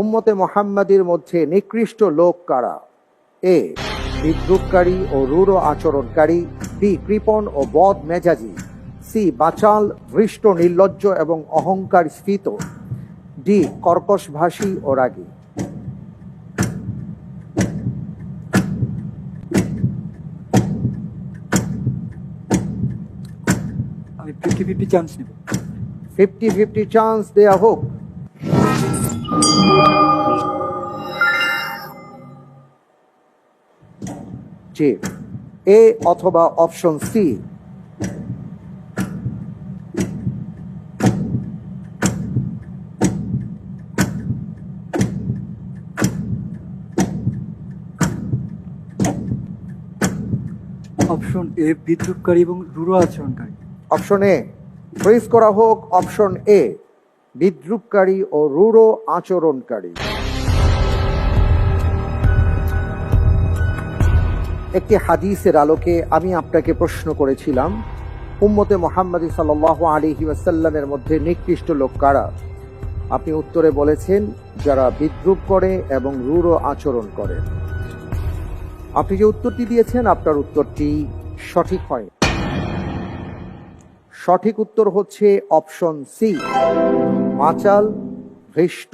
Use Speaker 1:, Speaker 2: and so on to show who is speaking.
Speaker 1: উম্মতে মোহাম্মদের মধ্যে নিকৃষ্ট লোক কারা? এ বিদ্রুপকারী ও রূঢ় আচরণকারী বি কৃপণ ও বদ মেজাজি সি বাচাল হৃষ্ট নির্লজ্জ এবং অহংকার স্ফীত ডি কর্কশভাষী ও রাগী।
Speaker 2: আমি ফিফটি ফিফটি চান্স নেব।
Speaker 1: ফিফটি ফিফটি চান্স দেয়া হোক। জি এ অথবা অপশন সি
Speaker 2: অপশন এ বিদ্রুপকারী এবং রূঢ় আচরণকারী।
Speaker 1: অপশন এ ফ্রিজ করা হোক। অপশন এ বিদ্রুপকারী ও রূঢ় আচরণকারী। একটি হাদিসের আলোকে আমি আপনাকে প্রশ্ন করেছিলাম, উম্মতে মোহাম্মদ সাল আলিহি ওয়াসাল্লামের মধ্যে নিকৃষ্ট লোক কারা? আপনি উত্তরে বলেছেন, যারা বিদ্রুপ করে এবং রূঢ় আচরণ করে। আপনি যে উত্তরটি দিয়েছেন, আপনার উত্তরটি সঠিক হয় সঠিক উত্তর হচ্ছে অপশন সি। মাচাল হৃষ্ট